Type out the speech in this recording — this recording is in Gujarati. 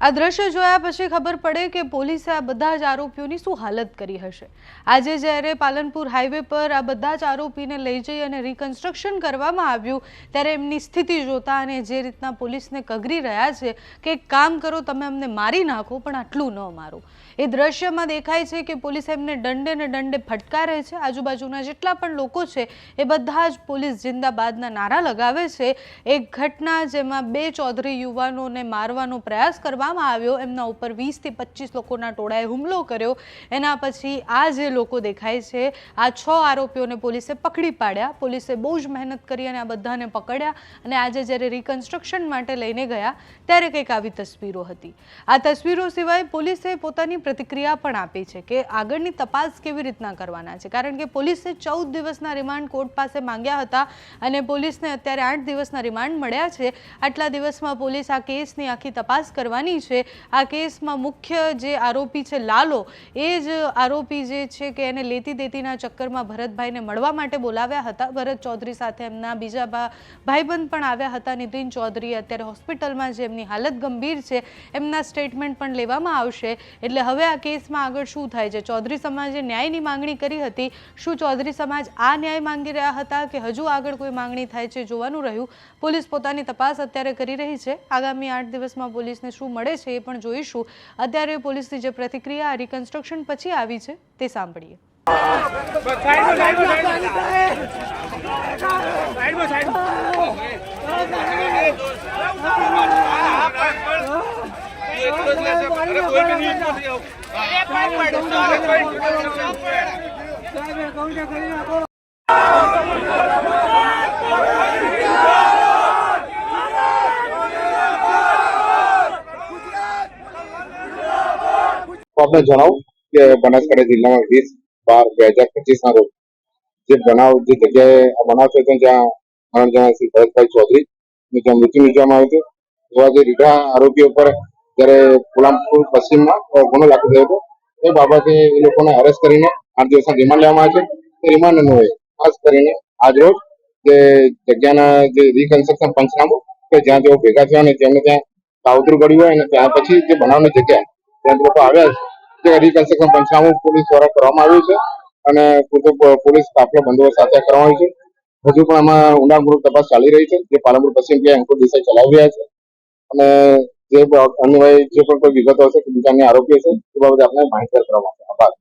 આ દ્રશ્ય જોયા પછી ખબર પડે કે પોલીસે આ બધા જ આરોપીઓની શું હાલત કરી હશે. આજે જ્યારે પાલનપુર હાઈવે પર આ બધા જ આરોપીને લઈ જઈ અને રિકન્સ્ટ્રક્શન કરવામાં આવ્યું, ત્યારે એમની સ્થિતિ જોતા અને જે રીતના પોલીસને કગરી રહ્યા છે કે કામ કરો, તમે અમને મારી નાખો, પણ આટલું ન મારો. એ દ્રશ્યમાં દેખાય છે કે પોલીસ એમને દંડે ને દંડે ફટકારે છે. આજુબાજુના જેટલા પણ લોકો છે, એ બધા જ પોલીસ જિંદાબાદના નારા લગાવે છે. એક ઘટના જેમાં બે ચૌધરી યુવાનોને મારવાનો પ્રયાસ કરવામાં આવ્યો. એમના ઉપર વીસથી પચીસ લોકોના ટોળાએ હુમલો કર્યો. એના પછી આ જે લોકો દેખાય છે, આ છ આરોપીઓને પોલીસે પકડી પાડ્યા. પોલીસે બહુ જ મહેનત કરી અને આ બધાને પકડ્યા અને આજે જ્યારે રિકન્સ્ટ્રક્શન માટે લઈને ગયા, ત્યારે કંઈક આવી તસવીરો હતી. આ તસવીરો સિવાય પોલીસે પોતાની પ્રતિક્રિયા પણ આપી છે કે આગળની તપાસ કેવી રીતના કરવાના છે. કારણ કે પોલીસે ચૌદ દિવસના રિમાન્ડ કોર્ટ પાસે માંગ્યા હતા અને પોલીસને અત્યારે આઠ દિવસના રિમાન્ડ મળ્યા છે. આટલા દિવસમાં પોલીસ આ કેસની આખી તપાસ કરવાની છે. આ કેસમાં મુખ્ય જે આરોપી છે લાલો, એ જ આરોપી જે છે કે એને લેતી દેતીના ચક્કરમાં ભરતભાઈને મળવા માટે બોલાવ્યા હતા. ભરત ચૌધરી સાથે એમના બીજા ભાઈબંધ પણ આવ્યા હતા. નીતિન ચૌધરી અત્યારે હોસ્પિટલમાં જે એમની હાલત ગંભીર છે. એમના સ્ટેટમેન્ટ પણ લેવામાં આવશે. એટલે હવે આ કેસમાં આગળ શું થાય છે? ચૌધરી સમાજે ન્યાયની માંગણી કરી હતી. શું ચૌધરી સમાજ આ ન્યાય માંગી રહ્યા હતા કે હજુ આગળ કોઈ માંગણી થાય છે? જોવાનું રહ્યું. પોલીસ પોતાની તપાસ અત્યારે કરી રહી છે. આગામી આઠ દિવસમાં પોલીસને શું મળે છે એ પણ જોઈશું. અત્યારે પોલીસની જે પ્રતિક્રિયા રિકન્સ્ટ્રક્શન પછી આવી છે, તે સાંભળીએ. તો આપણે જણાવું કે બનાસકાંઠા જિલ્લામાં વીસ બાર બે હજાર પચીસ ના રોજ જે બનાવ, જે જગ્યાએ આ બનાવ થયો હતો જણા શ્રી ભરતભાઈ ચૌધરી જ્યાં મૃત્યુ નીપજવામાં આવ્યું હતું. એવા જે રીઢા આરોપીઓ પર જ્યારે પોલામપુર પશ્ચિમમાં ગુનો લાગુ થયો હતો, એ બાબતે એ લોકોને અરેસ્ટ કરીને આઠ દિવસના રિમાન્ડ લેવામાં આવે છે. એ રિમાન્ડ અન્વયે ખાસ કરીને આજરોજ જે જગ્યાના જે રિકન્સ્ટ્રક્શન પંચનામું, કે જ્યાં તેઓ ભેગા થયા અને જેમને ત્યાં કાવતરું કર્યું હોય અને ત્યાં પછી જે બનાવની જગ્યા ત્યાં લોકો આવ્યા છે તે રિકન્સ્ટ્રક્શન પંચનામું પોલીસ દ્વારા કરવામાં આવ્યું છે અને પૂરતો પોલીસ કાફલો બંદોબસ્ત સાથે કરવામાં આવ્યો છે. હજુ પણ આમાં ઊંડાણપૂર્વક તપાસ ચાલી રહી છે જે પાલનપુર પશ્ચિમ ક્યાં અંકુર દિશા ચલાવી રહ્યા છે. અને જે અન્વયે જે પણ કોઈ વિગતો હશે કે બીજા અન્ય આરોપીઓ છે એ બાબતે આપણે માહિતગાર કરવામાં આવશે. આભાર.